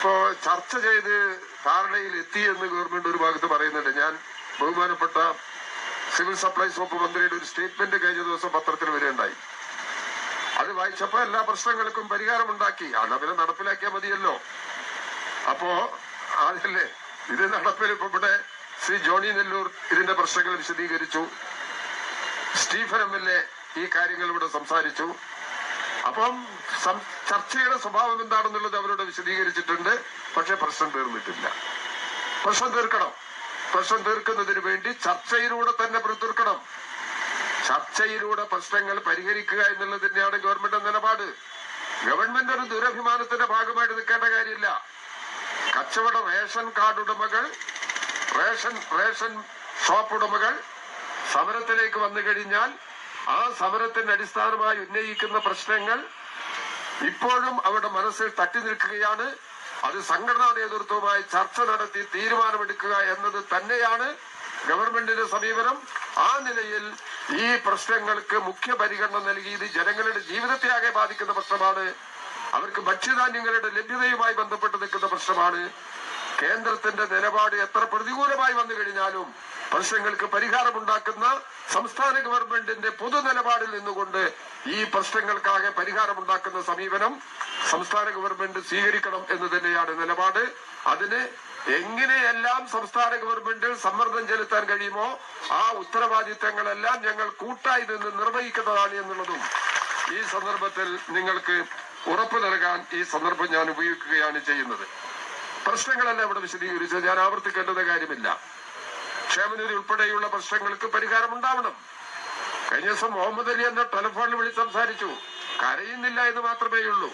ഇപ്പോ ചർച്ച ചെയ്ത് ധാരണയിൽ എത്തി എന്ന് ഗവൺമെന്റ് ഒരു ഭാഗത്ത് പറയുന്നുണ്ട്. ഞാൻ ബഹുമാനപ്പെട്ട സിവിൽ സപ്ലൈസ് വകുപ്പ് മന്ത്രിയുടെ ഒരു സ്റ്റേറ്റ്മെന്റ് കഴിഞ്ഞ ദിവസം പത്രത്തിൽ വരികയുണ്ടായി. അത് വായിച്ചപ്പോ എല്ലാ പ്രശ്നങ്ങൾക്കും പരിഹാരമുണ്ടാക്കി. അത് അവരെ നടപ്പിലാക്കിയാൽ മതിയല്ലോ. അപ്പോ അതല്ലേ? ഇത് നടപ്പിൽ ഇപ്പൊ ഇവിടെ ശ്രീ ജോണി നെല്ലൂർ ഇതിന്റെ പ്രശ്നങ്ങൾ വിശദീകരിച്ചു. സ്റ്റീഫൻ എം എൽ എ ഈ കാര്യങ്ങൾ ഇവിടെ സംസാരിച്ചു. അപ്പം ചർച്ചയുടെ സ്വഭാവം എന്താണെന്നുള്ളത് അവരോട് വിശദീകരിച്ചിട്ടുണ്ട്. പക്ഷെ പ്രശ്നം തീർന്നിട്ടില്ല. പ്രശ്നം തീർക്കണം. പ്രശ്നം തീർക്കുന്നതിന് വേണ്ടി ചർച്ചയിലൂടെ തന്നെ തീർക്കണം ചർച്ചയിലൂടെ പ്രശ്നങ്ങൾ പരിഹരിക്കുക എന്നുള്ളത് തന്നെയാണ് ഗവൺമെന്റ് നിലപാട്. ഗവൺമെന്റ് ഒരു ദുരഭിമാനത്തിന്റെ ഭാഗമായിട്ട് നിൽക്കേണ്ട കാര്യമില്ല. കച്ചവട റേഷൻ കാർഡ് ഉടമകൾ റേഷൻ റേഷൻ ഷോപ്പ് ഉടമകൾ സമരത്തിലേക്ക് വന്നു കഴിഞ്ഞാൽ ആ സമരത്തിന്റെ അടിസ്ഥാനമായി ഉന്നയിക്കുന്ന പ്രശ്നങ്ങൾ ഇപ്പോഴും അവരുടെ മനസ്സിൽ തട്ടി നിൽക്കുകയാണ്. അത് സംഘടനാ നേതൃത്വവുമായി ചർച്ച നടത്തി തീരുമാനമെടുക്കുക എന്നത് തന്നെയാണ് ഗവൺമെന്റിന്റെ സമീപനം. ആ നിലയിൽ ഈ പ്രശ്നങ്ങൾക്ക് മുഖ്യ പരിഗണന നൽകി ഇത് ജനങ്ങളുടെ ജീവിതത്തെ ആകെ ബാധിക്കുന്ന പ്രശ്നമാണ്. അവർക്ക് ഭക്ഷ്യധാന്യങ്ങളുടെ ലഭ്യതയുമായി ബന്ധപ്പെട്ട് നിൽക്കുന്ന പ്രശ്നമാണ്. കേന്ദ്രത്തിന്റെ നിലപാട് എത്ര പ്രതികൂലമായി വന്നു കഴിഞ്ഞാലും പ്രശ്നങ്ങൾക്ക് പരിഹാരമുണ്ടാക്കുന്ന സംസ്ഥാന ഗവൺമെന്റിന്റെ പൊതു നിലപാടിൽ നിന്നുകൊണ്ട് ഈ പ്രശ്നങ്ങൾക്കാകെ പരിഹാരമുണ്ടാക്കുന്ന സമീപനം സംസ്ഥാന ഗവൺമെന്റ് സ്വീകരിക്കണം എന്ന് തന്നെയാണ് നിലപാട്. അതിന് എങ്ങനെയെല്ലാം സംസ്ഥാന ഗവൺമെന്റിൽ സമ്മർദ്ദം ചെലുത്താൻ കഴിയുമോ ആ ഉത്തരവാദിത്തങ്ങളെല്ലാം ഞങ്ങൾ കൂട്ടായി നിന്ന് നിർവഹിക്കുന്നതാണ് എന്നുള്ളതും ഈ സന്ദർഭത്തിൽ നിങ്ങൾക്ക് ഉറപ്പു നൽകാൻ ഈ സന്ദർഭം ഞാൻ ഉപയോഗിക്കുകയാണ് ചെയ്യുന്നത്. പ്രശ്നങ്ങളെല്ലാം ഇവിടെ വിശദീകരിച്ചത്. ഞാൻ ആവർത്തിക്കേണ്ടത് കാര്യമില്ല. ക്ഷേമനിധി ഉൾപ്പെടെയുള്ള പ്രശ്നങ്ങൾക്ക് പരിഹാരം ഉണ്ടാവണം. കഴിഞ്ഞ ദിവസം മുഹമ്മദ് അലി എന്ന ടെലിഫോണിൽ വിളിച്ച് സംസാരിച്ചു. കരയുന്നില്ല എന്ന് മാത്രമേ ഉള്ളൂ.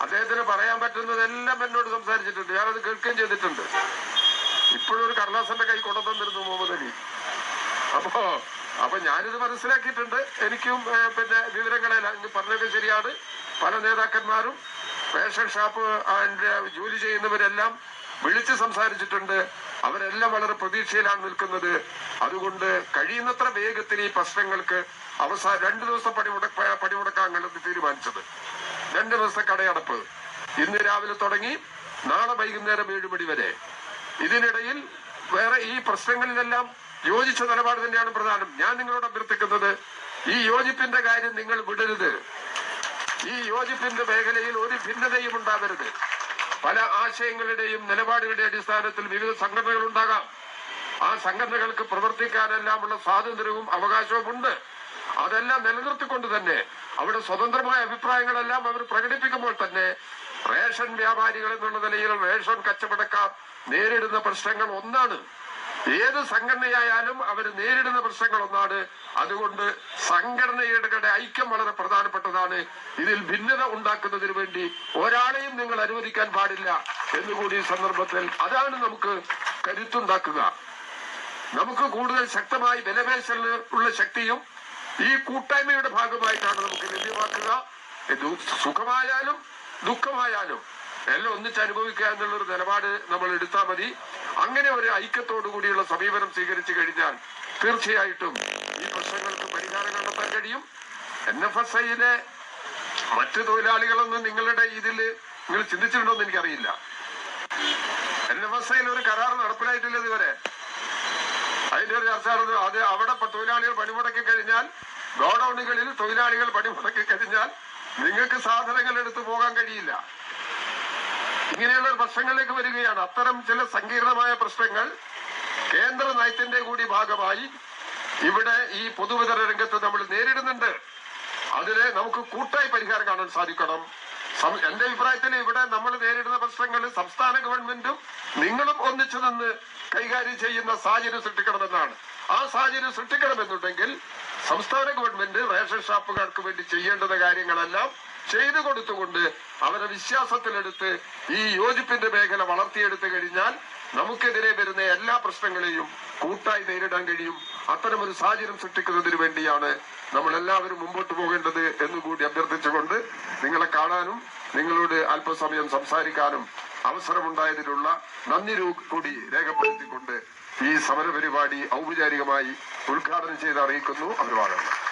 അദ്ദേഹത്തിന് പറയാൻ പറ്റുന്നതെല്ലാം എന്നോട് സംസാരിച്ചിട്ടുണ്ട്. ഞാനത് കേൾക്കുകയും ചെയ്തിട്ടുണ്ട്. ഇപ്പോഴും ഒരു കടലാസന്റെ കൈ കൊണ്ടുവന്നിരുന്നു മുഹമ്മദ് അലി. അപ്പോ അപ്പൊ ഞാനിത് മനസ്സിലാക്കിയിട്ടുണ്ട്. എനിക്കും പിന്നെ വിവരങ്ങളെല്ലാം പറഞ്ഞത് ശരിയാണ്. പല നേതാക്കന്മാരും റേഷൻ ഷാപ്പ് ജോലി ചെയ്യുന്നവരെല്ലാം വിളിച്ച് സംസാരിച്ചിട്ടുണ്ട്. അവരെല്ലാം വളരെ പ്രതീക്ഷയിലാണ് നിൽക്കുന്നത്. അതുകൊണ്ട് കഴിയുന്നത്ര വേഗത്തിൽ ഈ പ്രശ്നങ്ങൾക്ക് അവസാനം രണ്ടു ദിവസം പണിമുടക്ക പണിമുടക്കാൻ കണ്ടെത്തി തീരുമാനിച്ചത്. രണ്ടു ദിവസത്തെ കടയടപ്പ്. ഇന്ന് രാവിലെ തുടങ്ങി നാളെ വൈകുന്നേരം ഏഴ് മണി വരെ. ഇതിനിടയിൽ വേറെ ഈ പ്രശ്നങ്ങളിലെല്ലാം യോജിച്ച നിലപാട് തന്നെയാണ് പ്രധാനം. ഞാൻ നിങ്ങളോട് അഭ്യർത്ഥിക്കുന്നത് ഈ യോജിപ്പിന്റെ കാര്യം നിങ്ങൾ വിടരുത്. ഈ യോജിപ്പിന്റെ മേഖലയിൽ ഒരു ഭിന്നതയും ഉണ്ടാവരുത്. പല ആശയങ്ങളുടെയും നിലപാടുകളുടെ അടിസ്ഥാനത്തിൽ വിവിധ സംഘടനകൾ ഉണ്ടാകാം. ആ സംഘടനകൾക്ക് പ്രവർത്തിക്കാനെല്ലാമുള്ള സ്വാതന്ത്ര്യവും അവകാശവും ഉണ്ട് അതെല്ലാം നിലനിർത്തിക്കൊണ്ട് തന്നെ അവിടെ സ്വതന്ത്രമായ അഭിപ്രായങ്ങളെല്ലാം അവർ പ്രകടിപ്പിക്കുമ്പോൾ തന്നെ റേഷൻ വ്യാപാരികൾ എന്നുള്ള നിലയിൽ റേഷൻ കച്ചവടക്കാർ നേരിടുന്ന പ്രശ്നങ്ങൾ ഒന്നാണ്. ഏത് സംഘടനയായാലും അവർ നേരിടുന്ന പ്രശ്നങ്ങൾ ഒന്നാണ് അതുകൊണ്ട് സംഘടനയുടെ ഐക്യം വളരെ പ്രധാനപ്പെട്ടതാണ്. ഇതിൽ ഭിന്നത ഉണ്ടാക്കുന്നതിന് വേണ്ടി ഒരാളെയും നിങ്ങൾ അനുവദിക്കാൻ പാടില്ല എന്നുകൂടി ഈ സന്ദർഭത്തിൽ അതാണ് നമുക്ക് കരുത്തുണ്ടാക്കുക. നമുക്ക് കൂടുതൽ ശക്തമായി വിലപേശൽ ഉള്ള ശക്തിയും ഈ കൂട്ടായ്മയുടെ ഭാഗമായിട്ടാണ് നമുക്ക് ലഭ്യമാക്കുക. സുഖമായാലും ദുഃഖമായാലും എല്ലാം ഒന്നിച്ച് അനുഭവിക്കുക എന്നുള്ളൊരു നിലപാട് നമ്മൾ എടുത്താൽ മതി. അങ്ങനെ ഒരു ഐക്യത്തോടു കൂടിയുള്ള സമീപനം സ്വീകരിച്ചു കഴിഞ്ഞാൽ തീർച്ചയായിട്ടും ഈ പ്രശ്നങ്ങൾക്ക് പരിഹാരം കണ്ടെത്താൻ കഴിയും. എൻ എഫ് എസ് ഐയിലെ മറ്റു തൊഴിലാളികളൊന്നും നിങ്ങളുടെ ഇതിൽ നിങ്ങൾ ചിന്തിച്ചിട്ടുണ്ടോ എന്ന് എനിക്കറിയില്ല. എൻ എഫ് എസ് ഐയിൽ ഒരു കരാർ നടപ്പിലായിട്ടില്ല ഇതുവരെ. അതിന്റെ ഒരു ചർച്ച നടന്നു അത് അവിടെ തൊഴിലാളികൾ പണിമുടക്കി കഴിഞ്ഞാൽ ഗോഡൌണുകളിൽ തൊഴിലാളികൾ പണിമുടക്കി കഴിഞ്ഞാൽ നിങ്ങൾക്ക് സാധനങ്ങൾ എടുത്തു പോകാൻ കഴിയില്ല. ഇങ്ങനെയുള്ള പ്രശ്നങ്ങളിലേക്ക് വരികയാണ്. അത്തരം ചില സങ്കീർണമായ പ്രശ്നങ്ങൾ കേന്ദ്ര നയത്തിന്റെ കൂടി ഭാഗമായി ഇവിടെ ഈ പൊതുവിതരണ രംഗത്ത് നമ്മൾ നേരിടുന്നുണ്ട്. അതിന് നമുക്ക് കൂട്ടായി പരിഹാരം കാണാൻ സാധിക്കണം. എന്റെ അഭിപ്രായത്തിൽ ഇവിടെ നമ്മൾ നേരിടുന്ന പ്രശ്നങ്ങൾ സംസ്ഥാന ഗവൺമെന്റും നിങ്ങളും ഒന്നിച്ചു നിന്ന് കൈകാര്യം ചെയ്യുന്ന സാഹചര്യം സൃഷ്ടിക്കണമെന്നാണ്. ആ സാഹചര്യം സൃഷ്ടിക്കണമെന്നുണ്ടെങ്കിൽ സംസ്ഥാന ഗവൺമെന്റ് റേഷൻ ഷാപ്പുകാർക്ക് വേണ്ടി ചെയ്യേണ്ടുന്ന കാര്യങ്ങളെല്ലാം ചെയ്തു കൊടുത്തുകൊണ്ട് അവരെ വിശ്വാസത്തിലെടുത്ത് ഈ യോജിപ്പിന്റെ മേഖല വളർത്തിയെടുത്തു കഴിഞ്ഞാൽ നമുക്കെതിരെ വരുന്ന എല്ലാ പ്രശ്നങ്ങളെയും കൂട്ടായി നേരിടാൻ കഴിയും. അത്തരമൊരു സാഹചര്യം സൃഷ്ടിക്കുന്നതിന് വേണ്ടിയാണ് നമ്മൾ എല്ലാവരും മുമ്പോട്ട് പോകേണ്ടത് എന്നുകൂടി അഭ്യർത്ഥിച്ചുകൊണ്ട് നിങ്ങളെ കാണാനും നിങ്ങളോട് അല്പസമയം സംസാരിക്കാനും അവസരമുണ്ടായതിലുള്ള നന്ദി കൂടി രേഖപ്പെടുത്തിക്കൊണ്ട് ഈ സമര പരിപാടി ഔപചാരികമായി ഉദ്ഘാടനം ചെയ്ത് അറിയിക്കുന്നു. അഭിവാദനം